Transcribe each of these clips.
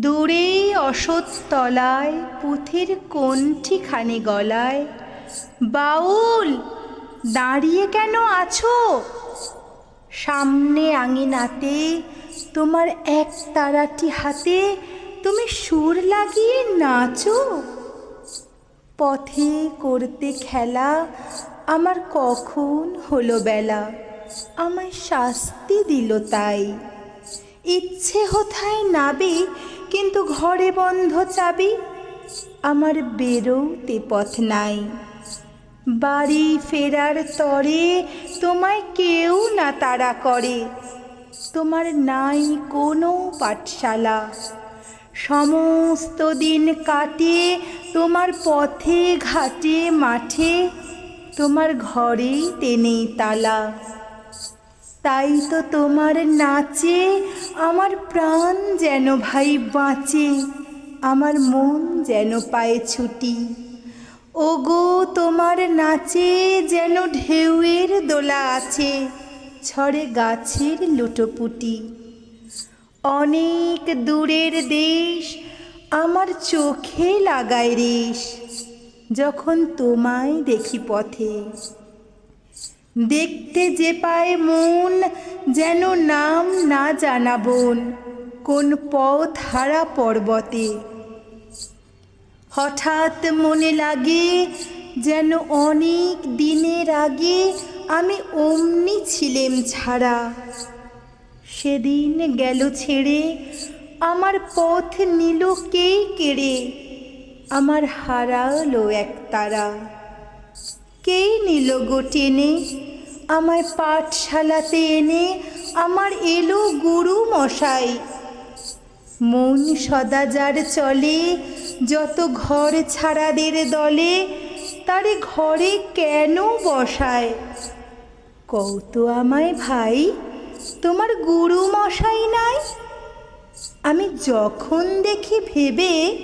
দূরে অসৎতলায়, পুথির কোনটিখানি গলায়, বাউল, দাঁড়িয়ে কেন আছো? সামনে আঙিনাতে, তোমার এক তারাটি হাতে, তুমি সুর লাগিয়ে নাচো? পথে করতে খেলা আমার কখন হলো বেলা, আমায় শাস্তি দিল তাই। ইচ্ছে হোথায় নাবি কিন্তু ঘরে বন্ধ চাবি। আমার বেরোতে পথ নাই। বাড়ি ফেরার তরে তোমায় কেউ না তাড়া করে। তোমার নাই কোনো পাঠশালা। সমস্ত দিন কাটে তোমার পথে ঘাটে মাঠে। তোমার ঘরেই তেনেই তালা। তাই তো তোমার নাচে আমার প্রাণ যেন ভাই বাঁচে, আমার মন যেন পায়ে ছুটি। ওগো, তোমার নাচে যেন ঢেউয়ের দোলা আছে ছড়ে গাছের লুটোপুটি। অনেক দূরের দেশ আমার চোখে লাগায় রেশ, যখন তোমায় দেখি পথে। দেখতে যে পায় মন, যেন নাম না জানাবন কোন পথ হারা পর্বতে। হঠাৎ মনে লাগে যেন অনেক দিনের আগে আমি অমনি ছিলেম ছাড়া। সেদিন গেল ছেড়ে, আমার পথ নিল কে কেড়ে, আমার হারালো এক তারা। কে নিল গো টেনে? আমায় পাঠশালাতে এনে আমার এলো গুরু মশাই। মন সদা যার চলে, যত ঘর ছাড়াদের দলে, তারে ঘরে কেন বসায়? কৌতো আমায় ভাই, তোমার গুরু মশাই নাই? আমি যখন দেখি ভেবে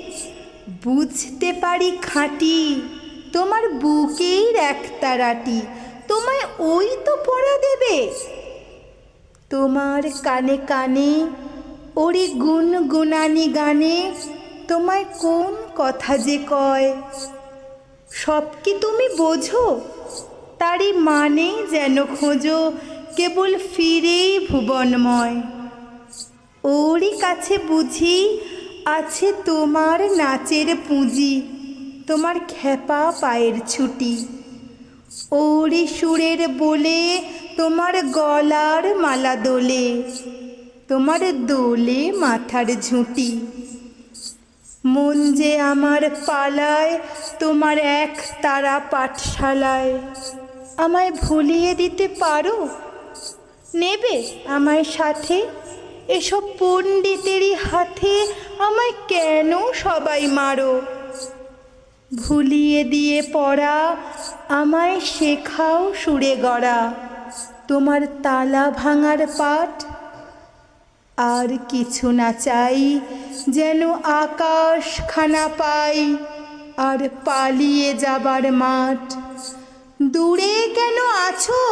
বুঝতে পারি খাঁটি। তোমার বুকেই একতারাটি তোমায় ওই তো পড়া দেবে। তোমার কানে কানে ওরে গুন গুনানি গানে তোমায় কোন কথা যে কয়? সব কি তুমি বোঝো? তারই মানে যেন খোঁজো কেবল ফিরেই ভুবনময়। ওরই কাছে বুঝি আছে তোমার নাচের পুঁজি। তোমার খেপা পায়ের ছুটি। ওরি সুরের বলে তোমার গলার মালা দোলে, তোমার দোলে মাথার ঝুঁটি। মন যে আমার পালায়, তোমার এক তারা পাঠশালায়। আমায় ভুলিয়ে দিতে পারো? নেবে আমায় সাথে? এসব পণ্ডিতেরই হাতে আমায় কেন সবাই মারো? ভুলিয়ে দিয়ে পড়া, আমায় শেখাও সুরে গড়া। তোমার তালা ভাঙার পাঠ, আর কিছু না চাই যেন আকাশ খানা পাই, আর পালিয়ে যাবার মাঠ। দূরে কেন আছো?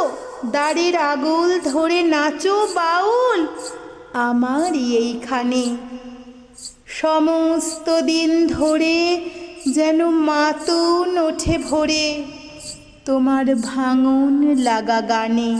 দাড়ির আগুল ধরে নাচো বাউল আমার এইখানে। সমস্ত দিন ধরে যেন মাতুন ওঠে ভরে তোমার ভাঙন লাগা গানে।